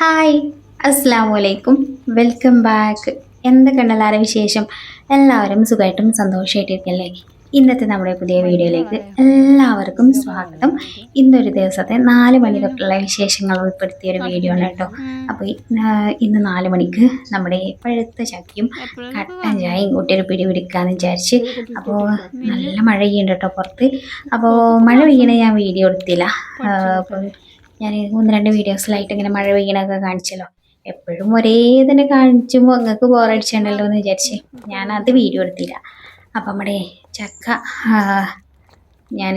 Hi അസ്സാം വലൈക്കും welcome back എന്തൊക്കെയുണ്ട് എല്ലാവരും വിശേഷം? എല്ലാവരും സുഖമായിട്ടും സന്തോഷമായിട്ടിരിക്കല്ലേ ഇന്നത്തെ നമ്മുടെ പുതിയ വീഡിയോയിലേക്ക് എല്ലാവർക്കും സ്വാഗതം. ഇന്നൊരു ദിവസത്തെ നാല് മണി തൊട്ടുള്ള വിശേഷങ്ങൾ ഉൾപ്പെടുത്തിയ ഒരു വീഡിയോ ആണ് കേട്ടോ. അപ്പോൾ ഇന്ന് നാല് മണിക്ക് നമ്മുടെ പഴുത്ത ചക്കയും കട്ടൻ ചായയും കൂട്ടി ഒരു പിടി പിടിക്കാമെന്ന് വിചാരിച്ച് അപ്പോൾ നല്ല മഴ പെയ്യുന്നുണ്ട് കേട്ടോ പുറത്ത്. അപ്പോൾ മഴ പെയ്യണേ ഞാൻ വീഡിയോ എടുത്തില്ല. അപ്പോൾ ഞാൻ ഒന്ന് രണ്ട് വീഡിയോസിലായിട്ട് ഇങ്ങനെ മഴ പെയ്യണൊക്കെ കാണിച്ചല്ലോ. എപ്പോഴും ഒരേ തന്നെ കാണിച്ചുമ്പോൾ നിങ്ങൾക്ക് ബോറടിച്ചിട്ടുണ്ടല്ലോ എന്ന് വിചാരിച്ച് അത് വീഡിയോ എടുത്തില്ല. അപ്പം നമ്മുടെ ചക്ക ഞാൻ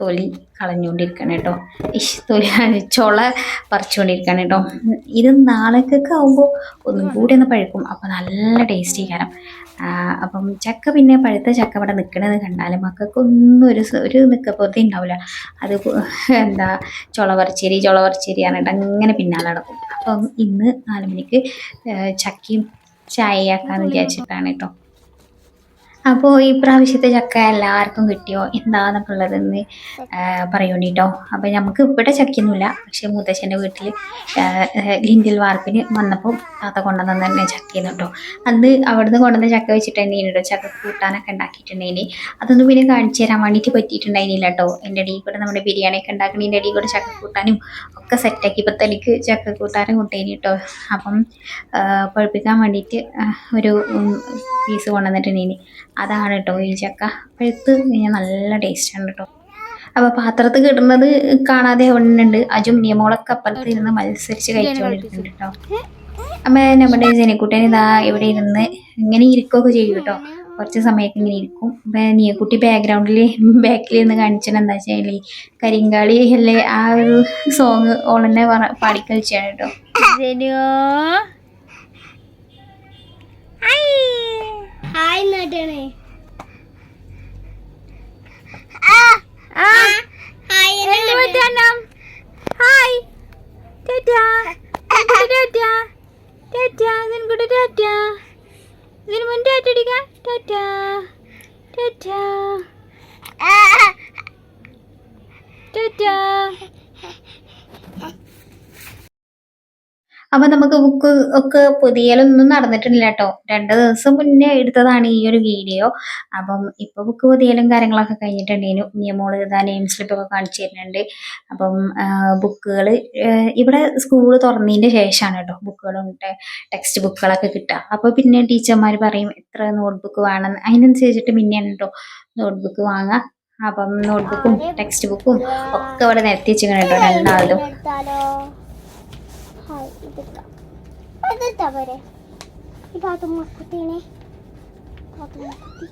തൊലി കളഞ്ഞുകൊണ്ടിരിക്കണം കേട്ടോ. ഇഷ് തൊലി ചുള പറിച്ചുകൊണ്ടിരിക്കണം കേട്ടോ. ഇത് നാളേക്കൊക്കെ ആകുമ്പോൾ ഒന്നും കൂടി ഒന്ന് പഴുക്കും. അപ്പോൾ നല്ല ടേസ്റ്റി കാരണം അപ്പം ചക്ക പിന്നെ പഴുത്ത ചക്ക ഇവിടെ നിൽക്കണത് കണ്ടാൽ മക്കൾക്കൊന്നും ഒരു ഒരു നിൽക്കപ്പോഴത്തേ ഉണ്ടാവില്ല അത് എന്താ ചുള പറിച്ചേരി ചുള പറിച്ചേരി പറഞ്ഞിട്ട് അങ്ങനെ പിന്നാലെ നടക്കും. അപ്പം ഇന്ന് നാല് മണിക്ക് ചക്കയും ചായയാക്കാമെന്ന് വിചാരിച്ചിട്ടാണ് കേട്ടോ. അപ്പോൾ ഈ പ്രാവശ്യത്തെ ചക്ക എല്ലാവർക്കും കിട്ടിയോ? എന്താന്നൊക്കെ ഉള്ളതെന്ന് പറയൂണ്ടിട്ടോ. അപ്പോൾ നമുക്ക് ഇവിടെ ചക്കയൊന്നുമില്ല. പക്ഷേ മുത്തശ്ശന്റെ വീട്ടിൽ ലിൻഡിൽ വാർപ്പിന് വന്നപ്പോൾ താത്ത കൊണ്ടുവന്ന തന്നെ ചക്കയെന്ന് കേട്ടോ. അന്ന് അവിടുന്ന് കൊണ്ടുവന്ന ചക്ക വെച്ചിട്ടുണ്ടെങ്കിൽ കേട്ടോ. ചക്ക കൂട്ടാനൊക്കെ ഉണ്ടാക്കിയിട്ടുണ്ടെങ്കിൽ അതൊന്നും പിന്നെ കാണിച്ചു തരാൻ വേണ്ടിയിട്ട് പറ്റിയിട്ടുണ്ടായിരുന്നില്ല കേട്ടോ. എന്റെ ഇടയിൽ കൂടെ നമ്മുടെ ബിരിയാണിയൊക്കെ ഉണ്ടാക്കണതിന്റെ ഇടയിൽ കൂടെ ചക്ക കൂട്ടാനും ഒക്കെ സെറ്റാക്കി ഇപ്പം തനിക്ക് ചക്ക കൂട്ടാനും കൂട്ടേനി കേട്ടോ. അപ്പം പഴുപ്പിക്കാൻ വേണ്ടിയിട്ട് ഒരു പീസ് കൊണ്ടുവന്നിട്ടുണ്ടെങ്കിൽ അതാണ് കേട്ടോ ഈ ചക്ക. പഴുത്ത് കഴിഞ്ഞാൽ നല്ല ടേസ്റ്റാണ് കേട്ടോ അപ്പോൾ പാത്രത്തിൽ കിട്ടുന്നത് കാണാതെ ഒന്നുണ്ട്. അജും നിയമോളൊക്കെ അപ്പുറത്ത് ഇരുന്ന് മത്സരിച്ച് കഴിച്ചുകൊണ്ടിരിക്കുന്നുണ്ട് കേട്ടോ അമ്മ നമ്മുടെ ജനക്കുട്ടൻ ഇതാ ഇവിടെ ഇരുന്ന് ഇങ്ങനെ ഇരിക്കുകയൊക്കെ ചെയ്യും കേട്ടോ കുറച്ച് സമയമൊക്കെ ഇങ്ങനെ ഇരിക്കും. അപ്പം നീയക്കുട്ടി ബാക്ക്ഗ്രൗണ്ടിൽ ബാക്കിൽ നിന്ന് കാണിച്ചത് എന്താ വെച്ചാൽ കരിങ്കാളി അല്ലേ? ആ ഒരു സോങ് ഓളെന്നെ പാടി കളിച്ചാണ് കേട്ടോ ഹായ് നട്ടണേ അപ്പൊ നമുക്ക് ബുക്ക് ഒക്കെ പുതിയലൊന്നും നടന്നിട്ടില്ല കേട്ടോ രണ്ട് ദിവസം മുന്നേ എടുത്തതാണ് ഈ ഒരു വീഡിയോ അപ്പം ഇപ്പൊ ബുക്ക് പുതിയലും കാര്യങ്ങളൊക്കെ കഴിഞ്ഞിട്ടുണ്ടേനു. നിയമോൾ ഇതാ നെയിം സ്ലിപ്പ് ഒക്കെ കാണിച്ചു തരുന്നുണ്ട്. അപ്പം ബുക്കുകൾ ഇവിടെ സ്കൂൾ തുറന്നതിന്റെ ശേഷമാണ് കേട്ടോ ബുക്കുകളും ടെക്സ്റ്റ് ബുക്കുകളൊക്കെ കിട്ടുക. അപ്പോൾ പിന്നെ ടീച്ചർമാർ പറയും എത്ര നോട്ട്ബുക്ക് വേണം. അതിനനുസരിച്ചിട്ട് പിന്നെയാണ് കേട്ടോ നോട്ട്ബുക്ക് വാങ്ങുക. അപ്പം നോട്ട്ബുക്കും ടെക്സ്റ്റ് ബുക്കും ഒക്കെ ഇവിടെ നിരത്തി കേട്ടോ രണ്ടാളും. ഇതെടുക്കാം ഇതെടുത്താ പോരെ ഈ പാത്തുമ്മക്കുട്ടീനെ പാത്തുമ്മക്കുട്ടി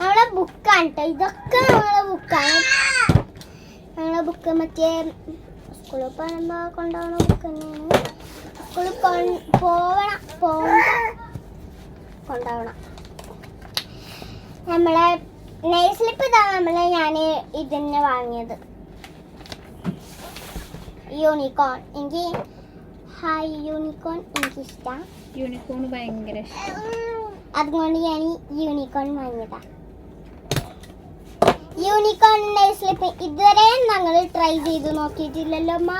നമ്മളെ ബുക്കാണ് കേട്ടോ ഇതൊക്കെ നമ്മളെ ബുക്കാണ് ഞങ്ങളെ ബുക്ക് മറ്റേ സ്കൂളിൽ പോകുമ്പോൾ കൊണ്ടുപോകണ ബുക്ക് തന്നെയാണ്. സ്കൂളിൽ പോവണം. പോകുമ്പോൾ കൊണ്ടുപോകണം. നമ്മളെ നെയ് സ്ലിപ്പ് ഇതാണ് നമ്മളെ ഞാൻ ഇതിന് വാങ്ങിയത്. യൂണിക്കോൺ എനിക്ക് ഹായ് യൂണിക്കോൺ എനിക്ക് ഇഷ്ടം? യൂണിക്കോൺ ഭയങ്കര അതുകൊണ്ട് ഞാൻ യൂണിക്കോൺ വാങ്ങിയതാ. യൂണിക്കോൺ സ്ലിപ്പ് ഇതുവരെ ഞങ്ങൾ ട്രൈ ചെയ്ത് നോക്കിയിട്ടില്ലല്ലോ അമ്മ.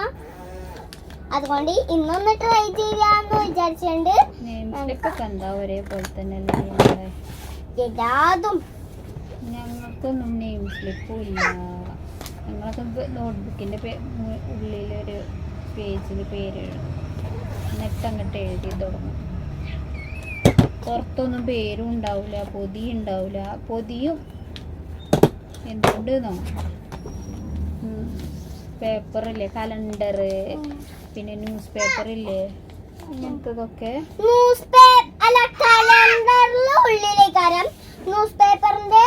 അതുകൊണ്ട് ഇന്നൊന്ന് ട്രൈ ചെയ്യാന്ന് എന്താ ഒരേപോലെ തന്നെ എല്ലാതും. ഞങ്ങൾക്കൊന്നും നെയിം സ്ലിപ്പും ഇല്ല. ഞങ്ങളൊക്കെ നോട്ട്ബുക്കിന്റെ ഉള്ളിലൊരു പേജിന് പേര് എന്നിട്ട് അങ്ങോട്ട് എഴുതി തുടങ്ങും. പുറത്തൊന്നും പേരും ഉണ്ടാവില്ല പൊതി ഉണ്ടാവില്ല പൊതിയും എന്തുകൊണ്ടെന്നോ? പേപ്പറില്ലേ കലണ്ടർ പിന്നെ ന്യൂസ് പേപ്പർ പേപ്പറില്ലേ അങ്ങനത്തതൊക്കെ. ന്യൂസ് അല്ല കലണ്ടറിലെ ന്യൂസ് പേപ്പറിന്റെ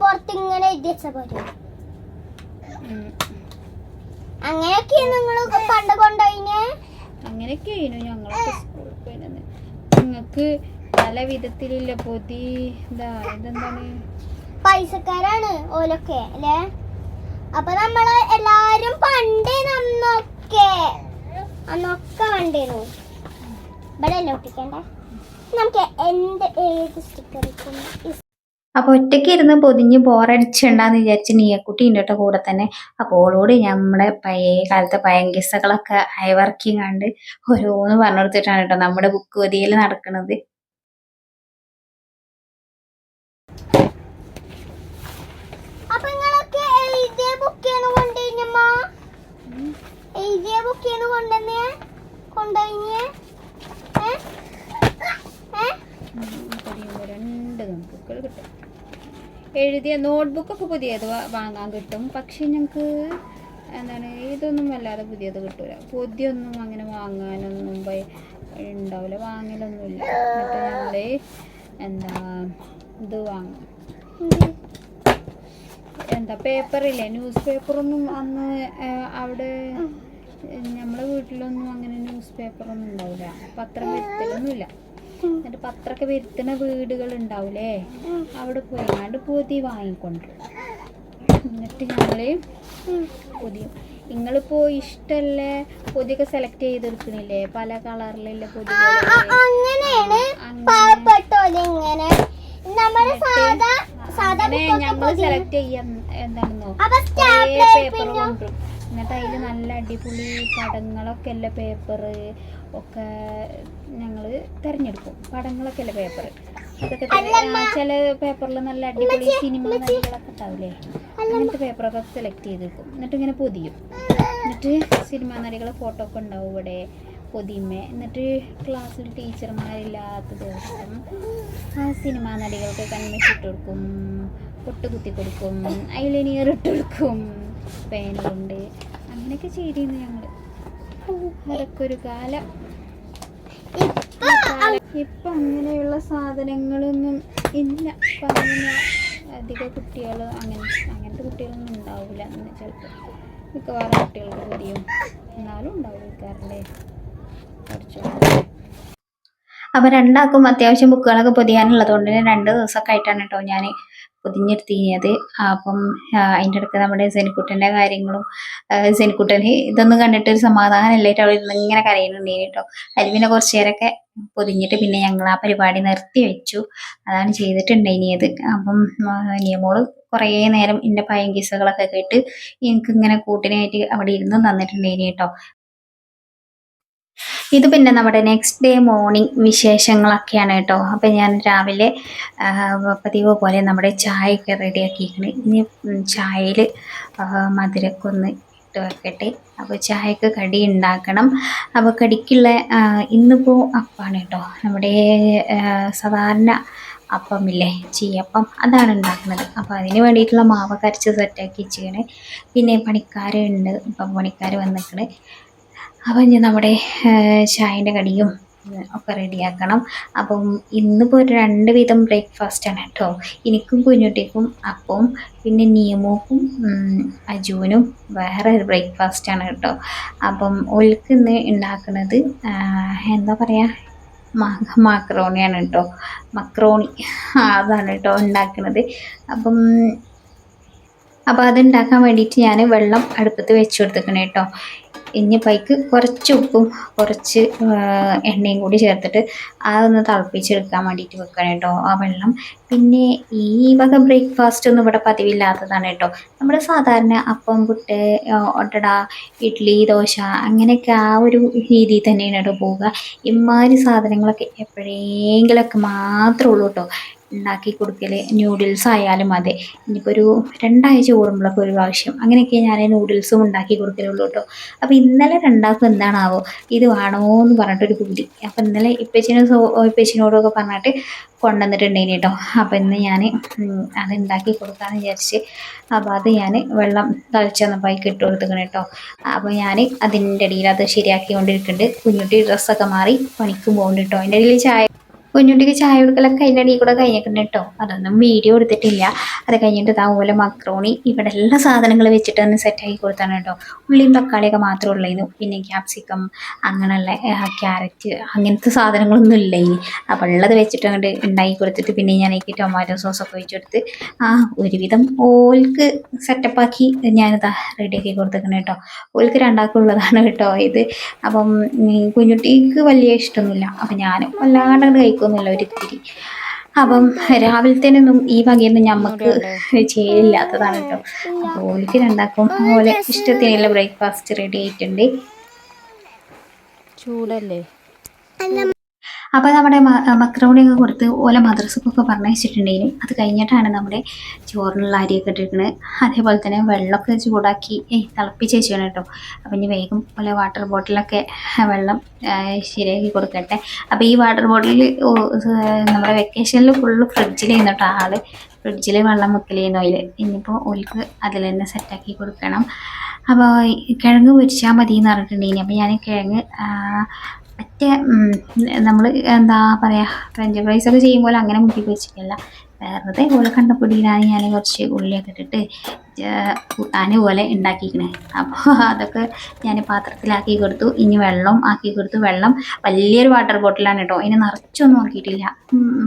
പുറത്ത് ഇങ്ങനെ എഴുതി വെച്ച പോലെ. അങ്ങനെയൊക്കെ നിങ്ങൾ പണ്ട് കൊണ്ടുപോയിനെ അങ്ങനെയൊക്കെ ആയിരുന്നു ഞങ്ങളൊക്കെ സ്കൂളിൽ പോയിരുന്നത്. നിങ്ങൾക്ക് പല വിധത്തിലില്ല പൊതി എന്താ ഇതെന്താണ്? പൈസക്കാരാണ് ഓലൊക്കെ അല്ലേ? അപ്പൊ നമ്മൾ എല്ലാരും പണ്ട് നന്നൊക്കെ അന്നൊക്കെ കണ്ടിരുന്നു ഇവിടെ അല്ലേ ഒട്ടിക്കണ്ട? നമുക്ക് എന്ത് ഏത് സ്റ്റിക്കർ അപ്പോൾ ഒറ്റയ്ക്ക് ഇരുന്ന് പൊതിഞ്ഞ് ബോറടിച്ചുണ്ടാന്ന് വിചാരിച്ച് നീയക്കുട്ടി ഉണ്ട് കൂടെ തന്നെ. അപ്പോൾ ഓളോട് നമ്മുടെ പഴയ കാലത്തെ പയങ്കിസകളൊക്കെ അയവർക്കി കണ്ട് ഓരോന്ന് പറഞ്ഞു കൊടുത്തിട്ടാണ് കേട്ടോ നമ്മുടെ ബുക്ക് പൊതിയിൽ നടക്കുന്നത് കൊണ്ടുവന്നേ കൊണ്ടുപോയി? കിട്ടും. എഴുതിയ നോട്ട്ബുക്കൊക്കെ പുതിയത് വാങ്ങാൻ കിട്ടും. പക്ഷേ ഞങ്ങൾക്ക് എന്താണ് ഇതൊന്നും വല്ലാതെ പുതിയത് കിട്ടൂല. പുതിയൊന്നും അങ്ങനെ വാങ്ങാനൊന്നും ഉണ്ടാവില്ല വാങ്ങലൊന്നുമില്ല. എന്നിട്ട് ഞങ്ങൾ എന്താ ഇത് വാങ്ങും. എന്താ പേപ്പറില്ലേ? ന്യൂസ് പേപ്പറൊന്നും അന്ന് അവിടെ നമ്മളെ വീട്ടിലൊന്നും അങ്ങനെ ന്യൂസ് പേപ്പറൊന്നും ഉണ്ടാവില്ല പത്രം വരുത്തലൊന്നുമില്ല. എന്നിട്ട് പത്രമൊക്കെ വരുത്തുന്ന വീടുകൾ ഉണ്ടാവില്ലേ അവിടെ പോയി കണ്ട് പൊതി വാങ്ങിക്കൊണ്ട് എന്നിട്ട് ഞങ്ങൾ പൊതി നിങ്ങളിപ്പോ ഇഷ്ടല്ലേ പൊതിയൊക്കെ സെലക്ട് ചെയ്തെടുക്കണില്ലേ? പല കളറിലുള്ള പൊതി അങ്ങനെയാണ് ഇങ്ങനെ. സാധാ സാധാ ഞങ്ങൾ സെലക്ട് ചെയ്യാൻ എന്താണെന്നോ പേപ്പർ കൊണ്ടുവരും. എന്നിട്ട് അതിൽ നല്ല അടിപൊളി പടങ്ങളൊക്കെ ഉള്ള പേപ്പർ ഒക്കെ ഞങ്ങൾ തിരഞ്ഞെടുക്കും. പടങ്ങളൊക്കെ ഉള്ള പേപ്പർ അതൊക്കെ ചില പേപ്പറിൽ നല്ല അടിപൊളി സിനിമ നടികളൊക്കെ ഉണ്ടാവില്ലേ? അങ്ങനത്തെ പേപ്പറൊക്കെ സെലക്ട് വെക്കും എന്നിട്ട് ഇങ്ങനെ പൊതിയും. എന്നിട്ട് സിനിമാ നടികളെ ഫോട്ടോ ഒക്കെ ഉണ്ടാവും ഇവിടെ പൊതിയുമേ എന്നിട്ട് ക്ലാസ്സിൽ ടീച്ചർമാരില്ലാത്ത ദിവസം ആ സിനിമാ നടികൾക്ക് കൺമിച്ചിട്ട് കൊടുക്കും പൊട്ട് കുത്തി കൊടുക്കും ഇട്ട് കൊടുക്കും. പേന കൊണ്ട് അങ്ങനെയൊക്കെ ചെയ്തിരുന്നു ഞങ്ങൾ അതൊക്കെ ഒരു കാലം. ഇപ്പൊ അങ്ങനെയുള്ള സാധനങ്ങളൊന്നും ഇല്ല. ഇപ്പൊ അങ്ങനെ അധിക കുട്ടികൾ അങ്ങനെ അങ്ങനത്തെ കുട്ടികളൊന്നും ഉണ്ടാവില്ല എന്ന് ചിലപ്പോൾ മിക്കവാറും കുട്ടികൾക്ക് പുതിയും എന്നാലും ഉണ്ടാവും മിക്കാറില്ലേ പഠിച്ചു അപ്പോൾ രണ്ടാൾക്കും അത്യാവശ്യം ബുക്കുകളൊക്കെ പൊതിയാനുള്ളത് കൊണ്ട് തന്നെ രണ്ട് ദിവസമൊക്കെ ആയിട്ടാണ് കേട്ടോ ഞാൻ പൊതിഞ്ഞെടുത്തിയത് അപ്പം അതിന്റെ ഇടയ്ക്ക് നമ്മുടെ സെനിക്കുട്ടന്റെ കാര്യങ്ങളും സെനിക്കുട്ടന് ഇതൊന്നും കണ്ടിട്ട് ഒരു സമാധാനമല്ലായിട്ട് അവിടെ ഇരുന്ന് ഇങ്ങനെ കരയുന്നുണ്ടേന് കേട്ടോ. അതിൽ കുറച്ച് നേരമൊക്കെ പൊതിഞ്ഞിട്ട് പിന്നെ ഞങ്ങൾ ആ പരിപാടി നിർത്തി വെച്ചു. അതാണ് ചെയ്തിട്ടുണ്ടായിനിയത് അപ്പം നിയമോൾ കുറേ നേരം എന്റെ പയം കേട്ട് കേട്ട് എനിക്കിങ്ങനെ കൂട്ടിനായിട്ട് അവിടെ ഇരുന്ന് തന്നിട്ടുണ്ടായിനി കേട്ടോ. ഇത് പിന്നെ നമ്മുടെ നെക്സ്റ്റ് ഡേ മോർണിംഗ് വിശേഷങ്ങളൊക്കെയാണ് കേട്ടോ. അപ്പം ഞാൻ രാവിലെ പതിവ് പോലെ നമ്മുടെ ചായയൊക്കെ റെഡിയാക്കിയിരിക്കണ് ഇനി ചായയിൽ മധുരക്കൊന്ന് ഇട്ട് വെക്കട്ടെ. അപ്പോൾ ചായക്ക് കടി ഉണ്ടാക്കണം. അപ്പോൾ കടിക്കുള്ള ഇന്നിപ്പോൾ അപ്പാണ് കേട്ടോ. നമ്മുടെ സാധാരണ അപ്പമില്ലേ ചീയപ്പം അതാണ് ഉണ്ടാക്കുന്നത്. അപ്പോൾ അതിന് വേണ്ടിയിട്ടുള്ള മാവ് കരച്ച് സെറ്റാക്കി വെച്ചിരിക്കണേ. പിന്നെ പണിക്കാരുണ്ട്. ഇപ്പം പണിക്കാർ വന്നിക്കണ്. അപ്പം ഇനി നമ്മുടെ ചായന്റെ കടിയും ഒക്കെ റെഡിയാക്കണം. അപ്പം ഇന്നിപ്പോൾ ഒരു രണ്ട് വിധം ബ്രേക്ക്ഫാസ്റ്റാണ് കേട്ടോ. എനിക്കും കുഞ്ഞുട്ടിക്കും അപ്പം പിന്നെ നിയമോക്കും അജുവിനും വേറെ ഒരു ബ്രേക്ക്ഫാസ്റ്റാണ് കേട്ടോ. അപ്പം ഒൽക്ക് ഇന്ന് ഉണ്ടാക്കുന്നത് എന്താ പറയുക മാക്രോണിയാണ് കേട്ടോ. മക്രോണി അതാണ് കേട്ടോ ഉണ്ടാക്കുന്നത് അപ്പം അപ്പോൾ അത് ഉണ്ടാക്കാൻ വേണ്ടിയിട്ട് ഞാൻ വെള്ളം അടുപ്പത്ത് വെച്ച് കൊടുത്തേക്കണേ കേട്ടോ. ഇനിയിപ്പൈക്ക് കുറച്ച് ഉപ്പും കുറച്ച് എണ്ണയും കൂടി ചേർത്തിട്ട് അതൊന്ന് തിളപ്പിച്ചെടുക്കാൻ വേണ്ടിയിട്ട് വെക്കണം കേട്ടോ ആ വെള്ളം. പിന്നെ ഈ വക ബ്രേക്ക്ഫാസ്റ്റ് ഒന്നും ഇവിടെ പതിവില്ലാത്തതാണ് കേട്ടോ. നമ്മൾ സാധാരണ അപ്പം പുട്ട് ഒട്ടട ഇഡ്ഡലി ദോശ അങ്ങനെയൊക്കെ ആ ഒരു രീതിയിൽ തന്നെയാണ് കേട്ടോ പോവുക. ഇമാതിരി സാധനങ്ങളൊക്കെ എപ്പോഴെങ്കിലൊക്കെ മാത്രമേ ഉള്ളൂ കേട്ടോ. ഉണ്ടാക്കി കൊടുക്കൽ ന്യൂഡിൽസ് ആയാലും അതെ. ഇനിയിപ്പോൾ ഒരു രണ്ടാഴ്ച കൂടുമ്പോഴൊക്കെ ഒരു പ്രാവശ്യം അങ്ങനെയൊക്കെ ഞാൻ നൂഡിൽസും ഉണ്ടാക്കി കൊടുക്കലുള്ളൂ കേട്ടോ അപ്പോൾ ഇന്നലെ രണ്ടാൾക്കും എന്താണാവോ ഇത് വേണമോ എന്ന് പറഞ്ഞിട്ടൊരു കൂലി അപ്പോൾ ഇന്നലെ ഇപ്പച്ചിനും സോ ഇപ്പച്ചിനോടൊക്കെ പറഞ്ഞിട്ട് കൊണ്ടുവന്നിട്ടുണ്ടേനി കേട്ടോ അപ്പോൾ ഇന്ന് ഞാൻ അത് ഉണ്ടാക്കി കൊടുക്കാമെന്ന് വിചാരിച്ച് അപ്പോൾ അത് ഞാൻ വെള്ളം തളിച്ചന്നപ്പോൾ അതിൽ ഇട്ട് കൊടുത്തേക്കണം കേട്ടോ അപ്പോൾ ഞാൻ അതിന്റെ ഇടയിൽ അത് ശരിയാക്കിക്കൊണ്ടിരിക്കുന്നുണ്ട് കുഞ്ഞുട്ടി ഡ്രസ്സൊക്കെ മാറി പണിക്കും പോകുന്നുണ്ട് കേട്ടോ അതിന്റെ ഇടയിൽ ചായ കുഞ്ഞുട്ടിക്ക് ചായ കൊടുക്കലൊക്കെ അതിന്റെ കൂടെ കഴിഞ്ഞിട്ടുണ്ട് കേട്ടോ അതൊന്നും വീഡിയോ എടുത്തിട്ടില്ല. അത് കഴിഞ്ഞിട്ട് ഓല മക്രോണി ഇവിടെ എല്ലാ സാധനങ്ങളും വെച്ചിട്ട് ഒന്ന് സെറ്റാക്കി കൊടുത്താണ് കേട്ടോ ഉള്ളിയും തക്കാളിയൊക്കെ മാത്രമേ ഉള്ളായിരുന്നു പിന്നെ ക്യാപ്സിക്കം അങ്ങനെയുള്ള ക്യാരറ്റ് അങ്ങനത്തെ സാധനങ്ങളൊന്നും ഇല്ല ഇനി. അപ്പോൾ ഉള്ളത് വെച്ചിട്ട് അങ്ങോട്ട് ഉണ്ടാക്കി കൊടുത്തിട്ട് പിന്നെ ഞാൻ എനിക്ക് ടൊമാറ്റോ സോസൊക്കെ ഒഴിച്ചെടുത്ത് ആ ഒരുവിധം ഓൽക്ക് സെറ്റപ്പാക്കി ഞാനിതാ റെഡിയാക്കി കൊടുത്തേക്കണം കേട്ടോ ഓൽക്ക് രണ്ടാക്കുള്ളതാണ് കേട്ടോ ഇത്. അപ്പം കുഞ്ഞുട്ടിക്ക് വലിയ ഇഷ്ടമൊന്നുമില്ല. അപ്പം ഞാനും വല്ലാണ്ട് അങ്ങട് കഴിക്കൊന്നുമില്ല ഒരു തിരി. അപ്പം രാവിലത്തേനൊന്നും ഈ വകയൊന്നും നമുക്ക് ചെയ്യില്ലാത്തതാണ് കേട്ടോ. അപ്പോൾ ഓലിക്ക് രണ്ടാക്കും അതുപോലെ ഇഷ്ടത്തിനുള്ള ബ്രേക്ക്ഫാസ്റ്റ് റെഡി ആയിട്ടുണ്ട്. ചൂടല്ലേ? അപ്പോൾ നമ്മുടെ മക്രോണിയൊക്കെ കൊടുത്ത് ഓല മദ്രസക്കൊക്കെ പറഞ്ഞയച്ചിട്ടുണ്ടെങ്കിലും അത് കഴിഞ്ഞിട്ടാണ് നമ്മുടെ ചോറിനുള്ള അരിയൊക്കെ ഇട്ടിരിക്കുന്നത് അതേപോലെ തന്നെ വെള്ളമൊക്കെ ചൂടാക്കി ഏയ് തിളപ്പിച്ച് വെച്ചാണ് കേട്ടോ. അപ്പം ഇനി വേഗം പോലെ വാട്ടർ ബോട്ടിലൊക്കെ വെള്ളം ശരിയാക്കി കൊടുക്കട്ടെ. അപ്പോൾ ഈ വാട്ടർ ബോട്ടിൽ നമ്മുടെ വെക്കേഷനിൽ ഫുള്ള് ഫ്രിഡ്ജിലായിരുന്നു കേട്ടോ ആൾ. ഫ്രിഡ്ജിൽ വെള്ളം വെക്കലേന്നു അതിൽ ഇനിയിപ്പോൾ ഓൽക്ക് അതിൽ തന്നെ സെറ്റാക്കി കൊടുക്കണം. അപ്പോൾ കിഴങ്ങ് പൊരിച്ചാൽ മതി എന്ന് പറഞ്ഞിട്ടുണ്ടെങ്കിൽ അപ്പോൾ ഞാൻ കിഴങ്ങ് മറ്റേ നമ്മൾ എന്താ പറയുക ഫ്രഞ്ച് ഫ്രൈസ് ഒക്കെ ചെയ്യുമ്പോൾ അങ്ങനെ മുക്കി പൊരിച്ചിട്ടില്ല വേറെ പോലെ കണ്ടപ്പൊടിയിലാണ് ഞാൻ കുറച്ച് ഉള്ളിയൊക്കെ ഇട്ടിട്ട് കൂട്ടാൻ പോലെ ഉണ്ടാക്കിക്കണേ അപ്പോൾ അതൊക്കെ ഞാൻ പാത്രത്തിലാക്കി കൊടുത്തു. ഇനി വെള്ളം ആക്കി കൊടുത്തു. വെള്ളം വലിയൊരു വാട്ടർ ബോട്ടിലാണ് കേട്ടോ. ഇനി നിറച്ചൊന്നും നോക്കിയിട്ടില്ല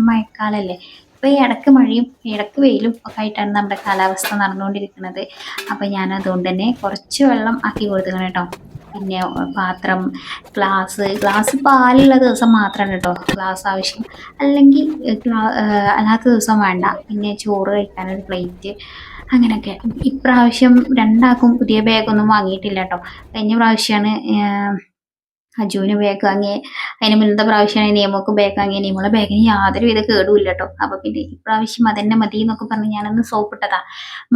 മഴക്കാലല്ലേ. ഇപ്പോൾ ഈ ഇടയ്ക്ക് മഴയും ഇടയ്ക്ക് വെയിലും ഒക്കെ ആയിട്ടാണ് നമ്മുടെ കാലാവസ്ഥ നടന്നുകൊണ്ടിരിക്കുന്നത്. അപ്പോൾ ഞാൻ അതുകൊണ്ട് തന്നെ കുറച്ച് വെള്ളം ആക്കി കൊടുത്തു കേട്ടോ. പിന്നെ പാത്രം ഗ്ലാസ് ഗ്ലാസ് പാലുള്ള ദിവസം മാത്രമാണ് കേട്ടോ ഗ്ലാസ് ആവശ്യം. അല്ലെങ്കിൽ അല്ലാത്ത ദിവസം വേണ്ട. പിന്നെ ചോറ് കഴിക്കാനൊരു പ്ലേറ്റ് അങ്ങനെയൊക്കെ. ഇപ്രാവശ്യം രണ്ടാൾക്കും പുതിയ ബാഗൊന്നും വാങ്ങിയിട്ടില്ല കേട്ടോ. കഴിഞ്ഞ പ്രാവശ്യമാണ് അജുവിന് ബാഗ് വാങ്ങി അതിന് മുന്നത്തെ പ്രാവശ്യമാണ് നിയമക്ക് ബാഗ് വാങ്ങിയ. നിയമളെ ബാഗിന് യാതൊരു വിധ കേടുമില്ല കേട്ടോ. അപ്പോൾ പിന്നെ ഇപ്രാവശ്യം അതന്നെ മതി എന്നൊക്കെ പറഞ്ഞ് ഞാനൊന്ന് സോപ്പിട്ടതാ.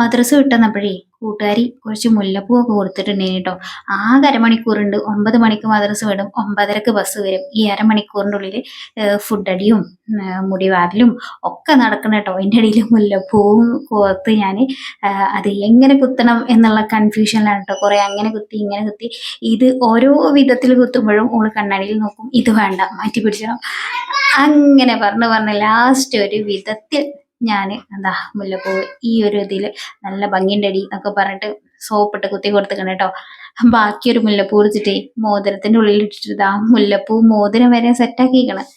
മദ്രസ വിട്ടെന്നപ്പോഴേ കൂട്ടുകാരി കുറച്ച് മുല്ലപ്പൂ ഒക്കെ കൊടുത്തിട്ടുണ്ടേനി കേട്ടോ. ആകെ അരമണിക്കൂറുണ്ട്. ഒമ്പത് മണിക്ക് മദ്രസ് വിടും. ഒമ്പതരക്ക് ബസ് വരും. ഈ അരമണിക്കൂറിന്റെ ഉള്ളിൽ മുടി വാരലും ഒക്കെ നടക്കണം കേട്ടോ. അതിന്റെ ഇടയിൽ മുല്ലപ്പൂവും കോർത്ത് ഞാൻ അത് എങ്ങനെ കുത്തണം എന്നുള്ള കൺഫ്യൂഷനിലാണ് കേട്ടോ. കുറേ അങ്ങനെ കുത്തി ഇങ്ങനെ കുത്തി. ഇത് ഓരോ വിധത്തിൽ കുത്തുമ്പോഴും ഓൾ കണ്ണാടിയിൽ നോക്കും. ഇത് വേണ്ട മാറ്റി പിടിച്ചണം അങ്ങനെ പറഞ്ഞു പറഞ്ഞ് ലാസ്റ്റ് ഒരു വിധത്തിൽ ഞാൻ എന്താ മുല്ലപ്പൂ ഈ ഒരു ഇതിൽ നല്ല ഭംഗിന്റെ അടി എന്നൊക്കെ പറഞ്ഞിട്ട് സോപ്പിട്ട് കുത്തി കൊടുത്തിക്കണം കേട്ടോ ബാക്കിയൊരു മുല്ലപ്പൂ എടുത്തിട്ടേ മോതിരത്തിന്റെ ഉള്ളിൽ ഇട്ടിട്ട് ആ മുല്ലപ്പൂ മോതിരം വരെ സെറ്റാക്കിക്കണം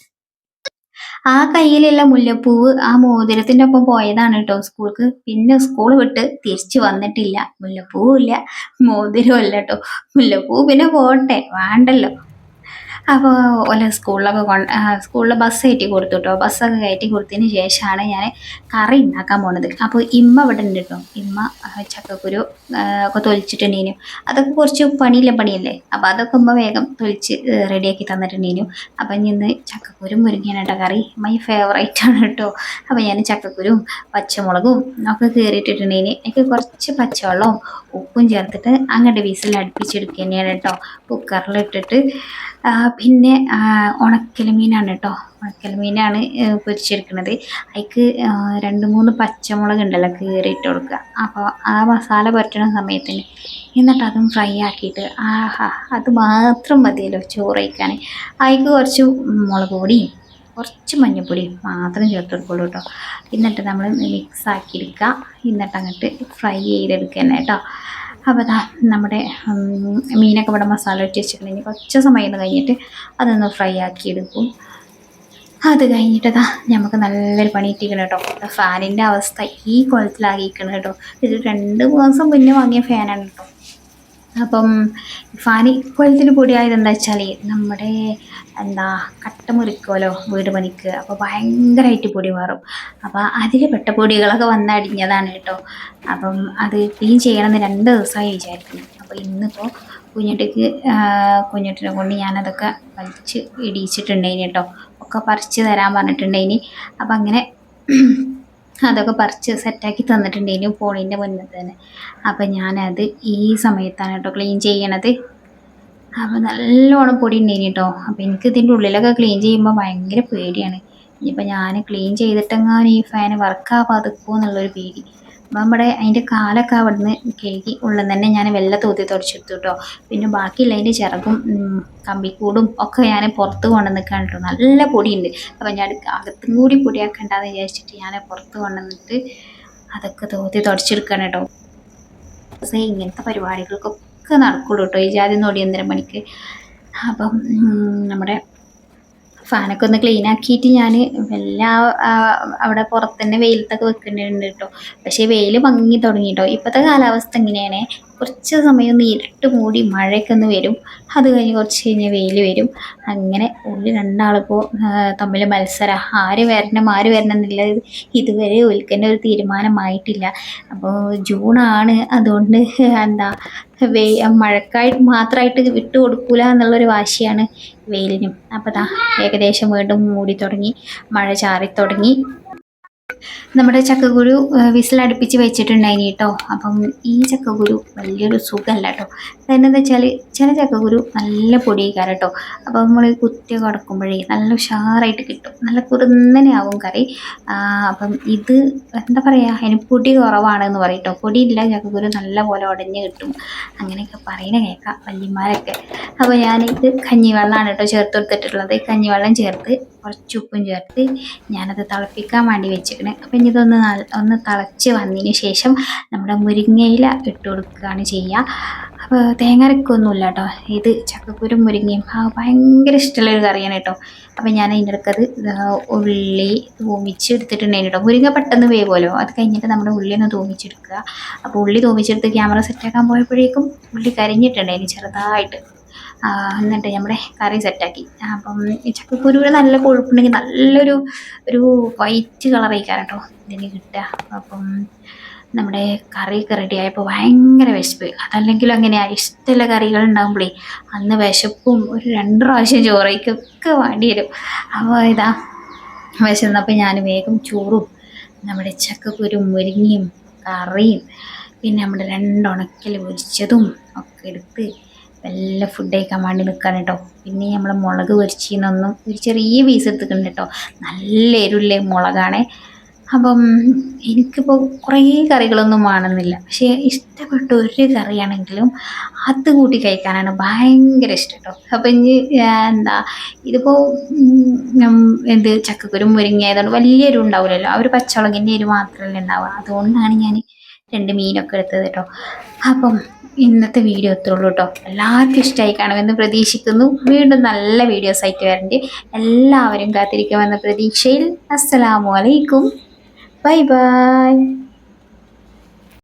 ആ കയ്യിലുള്ള മുല്ലപ്പൂവ് ആ മോതിരത്തിന്റെ ഒപ്പം പോയതാണ് കേട്ടോ സ്കൂൾക്ക്. പിന്നെ സ്കൂൾ വിട്ട് തിരിച്ചു വന്നിട്ടില്ല. മുല്ലപ്പൂവും ഇല്ല മോതിരവും ഇല്ല കേട്ടോ മുല്ലപ്പൂ പിന്നെ പോട്ടെ വേണ്ടല്ലോ. അപ്പോൾ ഓല സ്കൂളിലൊക്കെ കൊണ്ട് സ്കൂളിൽ ബസ് കയറ്റി കൊടുത്തു കേട്ടോ ബസ്സൊക്കെ കയറ്റി കൊടുത്തതിന് ശേഷമാണ് ഞാൻ കറി ഉണ്ടാക്കാൻ പോണത്. അപ്പോൾ ഇമ്മ ഇവിടെ ഉണ്ട് കേട്ടോ ഇമ്മ ചക്കക്കുരു ഒക്കെ തൊലിച്ചിട്ടുണ്ടേനു. അതൊക്കെ കുറച്ച് പണിയില്ല പണിയല്ലേ? അപ്പോൾ അതൊക്കെ ഉമ്മ വേഗം തൊലിച്ച് റെഡിയാക്കി തന്നിട്ടുണ്ടേനു. അപ്പം ഇന്ന് ചക്കക്കുരും കേട്ടോ കറി. മൈ ഫേവറേറ്റ് ആണ് കേട്ടോ അപ്പോൾ ഞാൻ ചക്കക്കുരും പച്ചമുളകും ഒക്കെ കയറിയിട്ടിട്ടുണ്ടേന് എനിക്ക് കുറച്ച് പച്ചവെള്ളവും ഉപ്പും ചേർത്തിട്ട് അങ്ങോട്ട് വിസിൽ അടുപ്പിച്ചെടുക്കുക തന്നെയാണ് കേട്ടോ കുക്കറിലിട്ടിട്ട് പിന്നെ ഉണക്കൽ മീനാണ് കേട്ടോ ഉണക്കൽ മീനാണ് പൊരിച്ചെടുക്കുന്നത് അതിക്ക് രണ്ട് മൂന്ന് പച്ചമുളക് ഉണ്ടല്ലോ കീറിയിട്ട് കൊടുക്കുക അപ്പോൾ ആ മസാല പുരട്ടണ സമയത്തിന് എന്നിട്ട് അതും ഫ്രൈ ആക്കിയിട്ട് ആഹാ അത് മാത്രം മതിയല്ലോ ചോറ് കഴിക്കാൻ അതിക്ക് കുറച്ച് മുളക് പൊടിയും കുറച്ച് മഞ്ഞൾപ്പൊടിയും മാത്രം ചേർത്ത് കൊടുക്കുള്ളൂ കേട്ടോ എന്നിട്ട് നമ്മൾ മിക്സ് ആക്കിയെടുക്കുക എന്നിട്ട് അങ്ങോട്ട് ഫ്രൈ ചെയ്തെടുക്കുക തന്നെ കേട്ടോ അപ്പോൾ ദാ നമ്മുടെ മീനൊക്കെ ഇവിടെ മസാല ഇട്ട് വെച്ചിട്ടുണ്ടെങ്കിൽ കുറച്ച് സമയം കഴിഞ്ഞിട്ട് അതൊന്ന് ഫ്രൈ ആക്കി എടുക്കും. അത് കഴിഞ്ഞിട്ടതാ നമുക്ക് നല്ലൊരു പണി എത്തിക്കണം കേട്ടോ. ഫാനിന്റെ അവസ്ഥ ഈ കുളത്തിലാക്കിയിരിക്കണം കേട്ടോ. ഇത് രണ്ട് മാസം മുന്നേ വാങ്ങിയ ഫാനാണ് കേട്ടോ. അപ്പം ഫാൻ ഇക്വലത്തിന് പൊടിയായത് എന്താ വെച്ചാൽ നമ്മുടെ എന്താ കട്ട മുറിക്കുമല്ലോ വീട് പണിക്ക് അപ്പോൾ ഭയങ്കരമായിട്ട് പൊടി മാറും. അപ്പോൾ അതിൽ പെട്ട പൊടികളൊക്കെ വന്നടിഞ്ഞതാണ് കേട്ടോ. അപ്പം അത് ക്ലീൻ ചെയ്യണമെന്ന് രണ്ട് ദിവസമായി വിചാരിക്കുന്നു. അപ്പോൾ ഇന്നിപ്പോൾ കുഞ്ഞിട്ടേക്ക് കുഞ്ഞിട്ടിനെ കൊണ്ട് ഞാനതൊക്കെ വലിച്ച് ഇടിയിച്ചിട്ടുണ്ടായിന് കേട്ടോ. ഒക്കെ പറിച്ച് തരാൻ പറഞ്ഞിട്ടുണ്ടായിനി. അപ്പം അങ്ങനെ അതൊക്കെ പറിച്ച് സെറ്റാക്കി തന്നിട്ടുണ്ടെങ്കിലും ഫോണിന്റെ മുന്നിൽ തന്നെ. അപ്പം ഞാനത് ഈ സമയത്താണ് കേട്ടോ ക്ലീൻ ചെയ്യണത്. അപ്പോൾ നല്ലോണം പൊടി ഉണ്ടായിന് കേട്ടോ അപ്പോൾ എനിക്ക് ഇതിന്റെ ഉള്ളിലൊക്കെ ക്ലീൻ ചെയ്യുമ്പോൾ ഭയങ്കര പേടിയാണ്. ഇനിയിപ്പോൾ ഞാൻ ക്ലീൻ ചെയ്തിട്ടെങ്ങാനും ഈ ഫാന് വർക്കാവാതിക്കുമോ എന്നുള്ളൊരു പേടി. നമ്മുടെ അതിന്റെ കാലൊക്കെ അവിടുന്ന് കേക്കി ഉള്ളിൽ തന്നെ ഞാൻ വെള്ള തൂത്തി തുടച്ചെടുത്തു കേട്ടോ പിന്നെ ബാക്കിയുള്ള അതിന്റെ ചിറകും കമ്പിക്കൂടും ഒക്കെ ഞാൻ പുറത്ത് കൊണ്ടു നിൽക്കാൻ കേട്ടോ നല്ല പൊടിയുണ്ട്. അപ്പം ഞാൻ അകത്തും കൂടി പൊടിയാക്കണ്ടെന്ന് വിചാരിച്ചിട്ട് ഞാൻ പുറത്ത് കൊണ്ടുവന്നിട്ട് അതൊക്കെ തൂത്തി തുടച്ചെടുക്കണം കേട്ടോ പക്ഷേ ഇങ്ങനത്തെ പരിപാടികൾക്കൊക്കെ നടക്കുള്ളൂ കേട്ടോ ഈ ജാതി നൊടിയന്തരം പണിക്ക്. അപ്പം നമ്മുടെ ഫാനൊക്കെ ഒന്ന് ക്ലീൻ ആക്കിയിട്ട് ഞാൻ എല്ലാ അവിടെ പുറത്ത് വെയിലത്തൊക്കെ ഉണ്ട് കേട്ടോ പക്ഷേ വെയിൽ മങ്ങി തുടങ്ങി കേട്ടോ ഇപ്പോഴത്തെ കാലാവസ്ഥ ഇങ്ങനെയാണ്. കുറച്ച് സമയം ഒന്ന് ഇരുട്ട് മൂടി മഴയൊക്കെ ഒന്ന് വരും. അത് കഴിഞ്ഞ് കുറച്ച് കഴിഞ്ഞ് വെയിൽ വരും. അങ്ങനെ ഒരു രണ്ടാളിപ്പോൾ തമ്മിൽ മത്സരം. ആര് വരണം ആര് വരണം എന്നുള്ളത് ഇതുവരെ ഒലിക്കേണ്ട ഒരു തീരുമാനമായിട്ടില്ല. അപ്പോൾ ജൂണാണ്. അതുകൊണ്ട് എന്താ വെയ് മഴക്കായിട്ട് മാത്രമായിട്ട് വിട്ടു കൊടുക്കൂല എന്നുള്ളൊരു വാശിയാണ് വെയിലിനും. അപ്പോൾ ഏകദേശം വീണ്ടും മൂടി തുടങ്ങി മഴ ചാറി തുടങ്ങി. നമ്മുടെ ചക്കക്കുരു വിസിലടുപ്പിച്ച് വെച്ചിട്ടുണ്ടായിനി കേട്ടോ. അപ്പം ഈ ചക്കക്കുരു വലിയൊരു സുഖമല്ല കേട്ടോ. അതെന്നു വെച്ചാൽ ചില ചക്കക്കുരു നല്ല പൊടിയേക്കാരം കേട്ടോ. അപ്പം നമ്മൾ കുത്തി കടക്കുമ്പോഴേ നല്ല ഉഷാറായിട്ട് കിട്ടും. നല്ല കുറുന്നനെയാവും കറി. അപ്പം ഇത് എന്താ പറയുക അതിന് പൊടി കുറവാണെന്ന് പറയും കേട്ടോ. പൊടിയില്ല ചക്കക്കുരു നല്ല പോലെ ഉടഞ്ഞ് കിട്ടും. അങ്ങനെയൊക്കെ പറയുന്ന കേൾക്കാം വല്യമാരൊക്കെ അപ്പോൾ ഞാനിത് കഞ്ഞിവെള്ളമാണ് കേട്ടോ ചേർത്ത് കൊടുത്തിട്ടുള്ളത്. കഞ്ഞിവെള്ളം ചേർത്ത് കുറച്ച് ഉപ്പും ചേർത്ത് ഞാനത് തിളപ്പിക്കാൻ വേണ്ടി വെച്ചിരിക്കണേ. അപ്പം ഇനി ഇതൊന്ന് ഒന്ന് തിളച്ച് വന്നതിന് ശേഷം നമ്മുടെ മുരിങ്ങയില ഇട്ട് കൊടുക്കുകയാണ് ചെയ്യുക അപ്പോൾ തേങ്ങരക്കൊന്നുമില്ല കേട്ടോ ഇത് ചക്കക്കുരും മുരിങ്ങയും ഭയങ്കര ഇഷ്ടമുള്ളൊരു കറിയാണ് കേട്ടോ അപ്പം ഞാൻ അതിന്റെ അടുക്കത് ഉള്ളി തൂമിച്ച് എടുത്തിട്ടുണ്ടായിരുന്നു കേട്ടോ മുരിങ്ങ പെട്ടെന്ന് വേവുമല്ലോ അത് കഴിഞ്ഞിട്ട് നമ്മുടെ ഉള്ളി ഒന്ന് തൂമിച്ചെടുക്കുക. അപ്പോൾ ഉള്ളി തൂമിച്ചെടുത്ത് ക്യാമറ സെറ്റാക്കാൻ പോയപ്പോഴേക്കും ഉള്ളി കരിഞ്ഞിട്ടുണ്ടായിരുന്നു ചെറുതായിട്ട്. എന്നിട്ട് നമ്മുടെ കറി സെറ്റാക്കി അപ്പം ചക്കക്കുരുവിന് നല്ല കൊഴുപ്പുണ്ടെങ്കിൽ നല്ലൊരു ഒരു വൈറ്റ് കളറായിക്കാരം കേട്ടോ ഇതിന് കിട്ടുക. അപ്പം നമ്മുടെ കറിയൊക്കെ റെഡി ആയപ്പോൾ ഭയങ്കര വിശപ്പ്. അതല്ലെങ്കിലും അങ്ങനെയാണ് ഇഷ്ടമുള്ള കറികൾ ഉണ്ടാകുമ്പോഴേ അന്ന് വിശപ്പും ഒരു രണ്ട് പ്രാവശ്യം ചോറയ്ക്കൊക്കെ വേണ്ടി വരും. അപ്പോൾ ഇതാ വിശന്നപ്പോൾ ഞാൻ വേഗം ചോറും നമ്മുടെ ചക്കക്കുരും മുരിങ്ങയും കറിയും പിന്നെ നമ്മുടെ രണ്ട് ഉണക്കൽ പൊരിച്ചതും ഒക്കെ എടുത്ത് വല്ല ഫുഡ് കഴിക്കാൻ വേണ്ടി നിൽക്കാൻ കേട്ടോ പിന്നെ നമ്മൾ മുളക് പൊരിച്ചിന്നൊന്നും ഒരു ചെറിയ പീസ് എടുത്തിട്ടുണ്ട് കേട്ടോ നല്ല എരുല്ലേ മുളകാണ്. അപ്പം എനിക്കിപ്പോൾ കുറേ കറികളൊന്നും വേണമെന്നില്ല. പക്ഷേ ഇഷ്ടപ്പെട്ട ഒരു കറിയാണെങ്കിലും അത് കൂട്ടി കഴിക്കാനാണ് ഭയങ്കര ഇഷ്ടം കേട്ടോ അപ്പം ഇനി എന്താ ഇതിപ്പോൾ എന്ത് ചക്കക്കുരും മുരിങ്ങ ആയതുകൊണ്ട് വലിയ എരിവ് ഉണ്ടാവില്ലല്ലോ ആ ഒരു പച്ചമുളകിന്റെ എരിവ് മാത്രമല്ലേ ഉണ്ടാവുക. അതുകൊണ്ടാണ് ഞാൻ രണ്ട് മീനൊക്കെ എടുത്തത് കേട്ടോ അപ്പം ഇന്നത്തെ വീഡിയോ ഇത്രേ ഉള്ളൂ കേട്ടോ. എല്ലാവർക്കും ഇഷ്ടമായി കാണുമെന്ന് പ്രതീക്ഷിക്കുന്നു. വീണ്ടും നല്ല വീഡിയോസ് ആയിട്ട് വരണ്ട്. എല്ലാവരും കാത്തിരിക്കുമെന്ന പ്രതീക്ഷയിൽ. അസ്സലാമു അലൈക്കും. Bye bye.